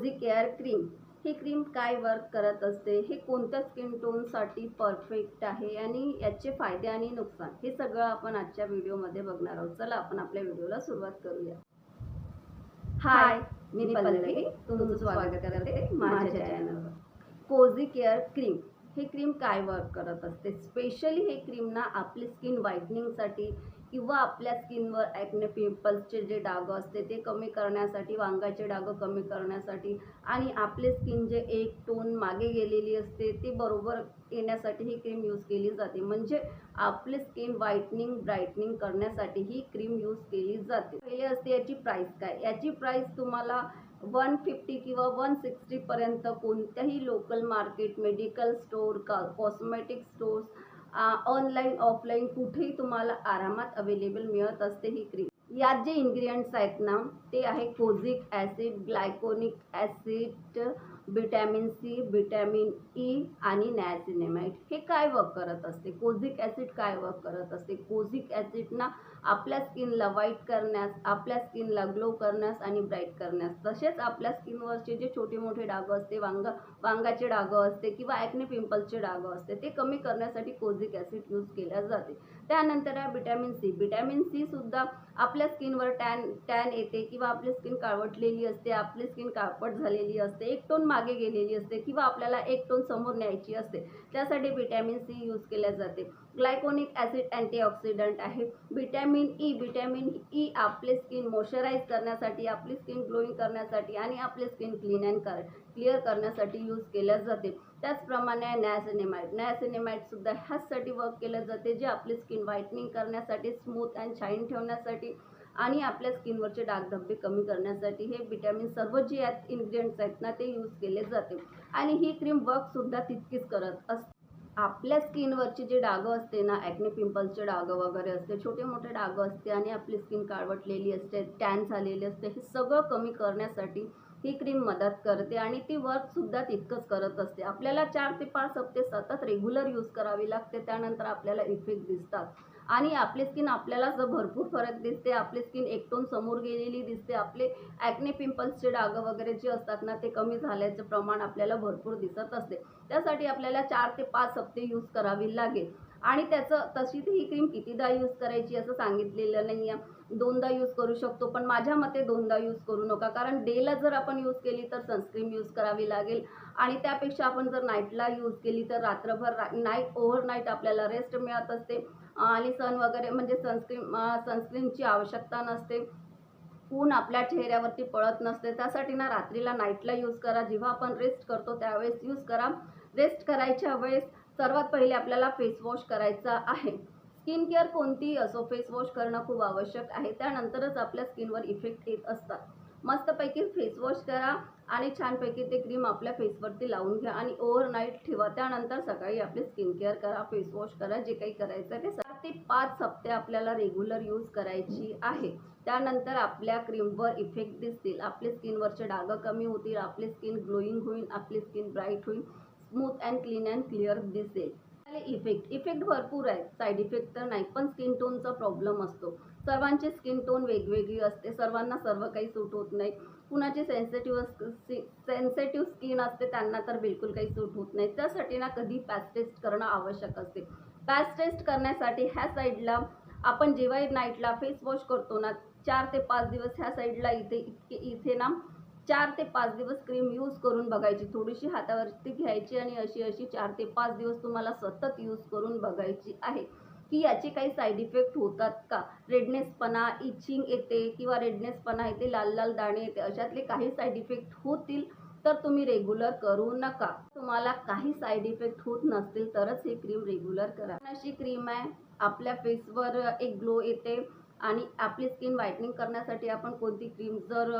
Cosy care cream ही cream काय work करत असते? हे कोणत्या स्किन टोनसाठी परफेक्ट आहे? आणि याचे फायदे आणि नुकसान? हे सगळं आपण आजच्या व्हिडिओमध्ये बघणार आहोत. चला आपण आपल्या व्हिडिओला सुरुवात करूया. हाय मी पल्लवी. तुमचं स्वागत करते माझ्या चॅनलवर कोझी केअर क्रीम हे क्रीम काय वर्क करत असते? स्पेशली हे क्रीम ना आपली स्किन व्हाईटनिंगसाठी किंवा आपल्या स्किनवर ॲक्ने पिंपल्सचे जे डाग असते ते कमी करण्यासाठी वांगाचे डाग कमी करण्यासाठी आणि आपले स्किन जे एक टोन मागे गेलेली असते ती बरोबर येण्यासाठी ही क्रीम यूज केली जाते. म्हणजे आपली स्किन व्हाईटनिंग ब्राईटनिंग करण्यासाठी ही क्रीम यूज केली जाते. पहिले असते याची प्राईस काय? याची प्राईस तुम्हाला वन फिफ्टी किंवा वन सिक्स्टीपर्यंत कोणत्याही लोकल मार्केट मेडिकल स्टोअर का कॉस्मेटिक स्टोर्स ऑनलाईन ऑफलाईन कुठेही तुम्हाला आरामात अवेलेबल मिळत असते ही क्रीम यात जे इन्ग्रेडियंट्स आहेत ना ते आहे kojic acid glycolic acid vitamin C vitamin E आणि नॅसिनेमाइट हे काय वर्क करत असते? कोझिक ॲसिड काय वर्क करत असते? कोझिक ॲसिड ना आपल्या स्किनला व्हाईट करण्यास आपल्या स्किनला ग्लो करण्यास आणि ब्राईट करण्यास. तसेच आपल्या स्किनवरचे जे छोटे मोठे डाग असते वांग वांगाचे डाग असते किंवा ॲक्ने पिंपल्सचे डाग असते ते कमी करण्यासाठी कोझिक ॲसिड यूज केल्या जाते. त्यानंतर आहे विटॅमिन सी विटॅमिन सी सुद्धा आपल्या स्किनवर टॅन टॅन येते किंवा आपली स्किन काळवटलेली असते आपली स्किन काळपट झालेली असते एक टोन मागे गेलेली असते किंवा आपल्याला एक टोन समोर न्यायची असते. त्यासाठी विटॅमिन सी यूज केल्या जाते. ग्लायकोनिक ॲसिड अँटीऑक्सिडंट आहे. Vitamin E e, vitamin E e आपले स्किन मॉइश्चराईज करण्यासाठी आपली स्किन ग्लोईंग करण्यासाठी आणि आपली स्किन क्लीन अँड कर क्लिअर करण्यासाठी यूज केल्या जाते. त्याचप्रमाणे नॅसिनेमाइड नॅसिनेमाइडसुद्धा ह्याचसाठी वर्क केलं जाते जे आपली स्किन व्हाईटनिंग करण्यासाठी स्मूथ अँड शाईन ठेवण्यासाठी आणि आपल्या स्किनवरचे डागधब्बे कमी करण्यासाठी हे विटॅमिन सर्व जे यात इन्ग्रेडियंट्स आहेत ना ते यूज केले जाते. आणि ही क्रीम वर्कसुद्धा तितकीच करत असते. आपल्या स्किनवरचे जे डागं असते ना ॲक्ने पिंपल्सचे डागं वगैरे असते छोटे मोठे डागं असते आणि आपली स्किन काळवटलेली असते टॅन झालेली असते हे सगळं कमी करण्यासाठी ही क्रीम मदत करते आणि ती वर्कसुद्धा तितकंच करत असते. आपल्याला चार ते पाच हप्ते सतत रेग्युलर यूज करावी लागते त्यानंतर आपल्याला इफेक्ट दिसतात. आणि आपली स्किन आपल्याला जर भरपूर फरक दिसते. आपली स्किन एकटोन समोर गेलेली दिसते. आपले ॲक्ने पिंपल्सचे डाग वगैरे जे असतात ना ते कमी झाल्याचं प्रमाण आपल्याला भरपूर दिसत असते. त्यासाठी आपल्याला चार ते पाच हप्ते यूज करावी लागेल. आणि त्याचं तशी ती ही क्रीम कितीदा यूज करायची असं सांगितलेलं नाही आहे दोनदा यूज करू शकतो पण माझ्या मते दोनदा यूज करू नका. कारण डेला जर आपण यूज केली तर सनस्क्रीम यूज करावी लागेल. आणि त्यापेक्षा आपण जर नाईटला यूज केली तर रात्रभर नाईट ओव्हरनाईट आपल्याला रेस्ट मिळत असते. आणि सन वगैरे म्हणजे सनस्क्रीम सनस्क्रीनची आवश्यकता नसते. ऊन आपल्या चेहऱ्यावरती पळत नसते. त्यासाठी ना रात्रीला नाईटला यूज करा. जेव्हा आपण रेस्ट करतो त्यावेळेस यूज करा. रेस्ट करायच्या वेळेस सर्वात पहिले आपल्याला फेस वॉश करायचा आहे. स्किन केअर कोणतीही असो फेस वॉश करणं खूप आवश्यक आहे. त्यानंतरच आपल्या स्किनवर इफेक्ट येत असतात. मस्तपैकी फेस वॉश करा आणि छानपैकी ते क्रीम आपल्या फेसवरती लावून घ्या आणि ओव्हरनाईट ठेवा. त्यानंतर सकाळी आपली स्किन केअर करा फेस वॉश करा जे काही करायचं आहे ते सात ते पाच हप्ते आपल्याला रेग्युलर यूज करायची आहे. त्यानंतर आपल्या क्रीमवर इफेक्ट दिसतील. आपल्या स्किनवरचे डाग कमी होतील आपली स्किन ग्लोईंग होईल आपली स्किन ब्राईट होईल. Smooth and clean and clear दिसेल. इफेक्ट इफेक्ट भरपूर आहेत. साईड इफेक्ट तर नाही पण स्किन टोनचा प्रॉब्लेम असतो. सर्वांची स्किन टोन वेगवेगळी असते. सर्वांना सर्व काही सूट होत नाही. कुणाची सेन्सिटिव्ह सेन्सिटिव्ह स्किन असते त्यांना तर बिलकुल काही सूट होत नाही. त्यासाठी ना कधी पॅच टेस्ट करणं आवश्यक असते. पॅच टेस्ट करण्यासाठी ह्या साईडला आपण जेव्हाही नाईटला फेस वॉश करतो ना चार ते पाच दिवस ह्या साईडला इथे इतके इथे ना चार ते पाच दिवस क्रीम यूज करून बघायची. थोडीशी हातावरती घ्यायची आणि अशी अशी चार ते पाच दिवस तुम्हाला सतत यूज करून बघायची आहे. की याचे काही साईड इफेक्ट होतात का? रेडनेसपणा इचिंग येते किंवा रेडनेसपणा येते लाल लाल दाणे येते अशातले काही साईड इफेक्ट होतील तर तुम्ही रेग्युलर करू नका. तुम्हाला काही साईड इफेक्ट होत नसतील तरच ही क्रीम रेग्युलर करा. अशी क्रीम आहे आपल्या फेसवर एक ग्लो येते आणि आपली स्किन व्हाईटनिंग करण्यासाठी आपण कोणती क्रीम जर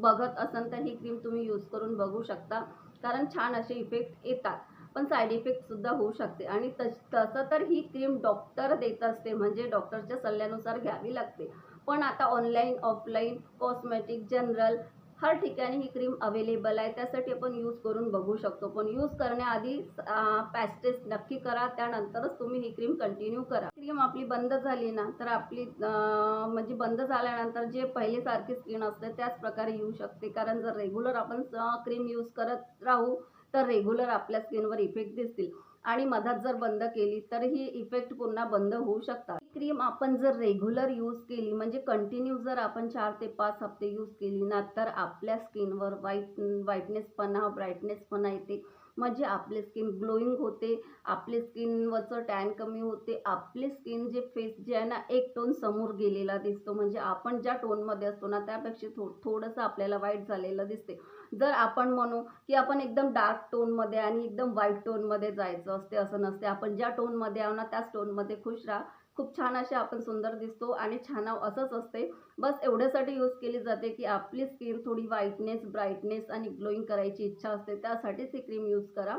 बघत असाल तर ही क्रीम तुम्ही यूज करून बघू शकता. कारण छान असे इफेक्ट येतात. पण साईड इफेक्टसुद्धा होऊ शकते. आणि तस तसं तर ही क्रीम डॉक्टर देत असते. म्हणजे डॉक्टरच्या सल्ल्यानुसार घ्यावी लागते. पण आता ऑनलाईन ऑफलाईन कॉस्मेटिक जनरल हर ठिकाणी ही क्रीम अवेलेबल आहे. त्यासाठी आपण यूज करून बघू शकतो. पण यूज करण्याआधी पॅस्टेस नक्की करा. त्यानंतरच तुम्ही ही क्रीम कंटिन्यू करा. क्रीम आपली बंद झाली ना तर आपली म्हणजे बंद झाल्यानंतर जे पहिलेसारखी स्किन असते त्याच प्रकारे येऊ शकते. कारण जर रेग्युलर आपण क्रीम यूज करत राहू तर रेग्युलर आपल्या स्किनवर इफेक्ट दिसतील. आणि मधात जर बंद केली तर ही इफेक्ट पुन्हा बंद होऊ शकतात. क्रीम आपण जर रेग्युलर यूज केली म्हणजे कंटिन्यू जर आपण चार ते पाच हप्ते यूज केली ना तर आपल्या स्किनवर व्हाईट व्हाईटनेसपणा ब्राईटनेसपणा येते. म्हणजे आपले स्किन ग्लोईंग होते आपले स्किनवरचं टॅन कमी होते आपली स्किन जे फेस जे आहे ना एक टोन समोर गेलेला दिसतो. म्हणजे आपण ज्या टोनमध्ये असतो ना त्यापेक्षा थो थोडंसं आपल्याला वाईट झालेलं दिसते. जर आपण म्हणू की आपण एकदम डार्क टोनमध्ये आणि एकदम व्हाईट टोनमध्ये जायचं असते असं नसते. आपण ज्या टोनमध्ये आहो ना त्याच टोनमध्ये खुश राहा. खूप छान असे आपण सुंदर दिसतो आणि छान असंच असते. बस एवढ्यासाठी यूज केली जाते की आपली स्किन थोडी व्हाईटनेस ब्राईटनेस आणि ग्लोईंग करायची इच्छा असते त्यासाठीच ही क्रीम यूज करा.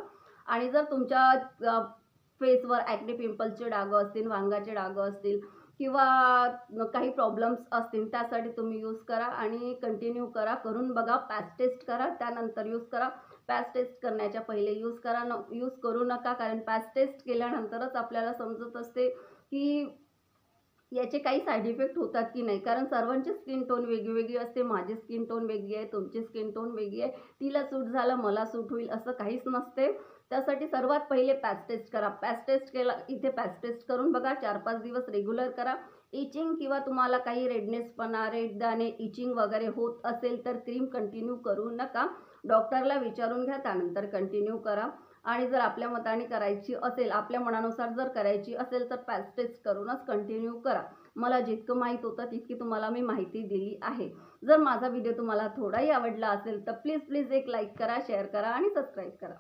आणि जर तुमच्या फेसवर ॲक्ने पिंपलचे डागं असतील वांगाचे डागं असतील किंवा काही प्रॉब्लेम्स असतील त्यासाठी तुम्ही यूज करा आणि कंटिन्यू करा. करून बघा पॅच टेस्ट करा त्यानंतर यूज करा. पॅच टेस्ट करण्याच्या पहिले यूज करा. न यूज करू नका कारण पॅच टेस्ट केल्यानंतरच आपल्याला समजत असते की याचे काही साईड इफेक्ट होतात की नाही? कारण सर्वांची स्किन टोन वेगळी असते. माझी स्किन टोन वेगळी आहे तुमची स्किन टोन वेगळी आहे. तिला सूट झालं मला सूट होईल असं काहीच नसते. त्यासाठी सर्वात पहिले पॅच टेस्ट करा. पॅच टेस्ट केला इथे पॅच टेस्ट करून बघा. चार पाच दिवस रेग्युलर करा. इचिंग किंवा तुम्हाला काही रेडनेसपणा रेडदाणे इचिंग वगैरे होत असेल तर क्रीम कंटिन्यू करू नका. डॉक्टरला विचारून घ्या त्यानंतर कंटिन्यू करा. आणि जर आपल्या मताने करायची असेल आपल्या मनानुसार जर करायची असेल तर पॅच टेस्ट करूनच कंटिन्यू करा. मला जितकं माहीत होतं तितकी तुम्हाला मी माहिती दिली आहे. जर माझा व्हिडिओ तुम्हाला थोडाही आवडला असेल तर प्लीज प्लीज एक लाईक करा शेअर करा आणि सबस्क्राईब करा.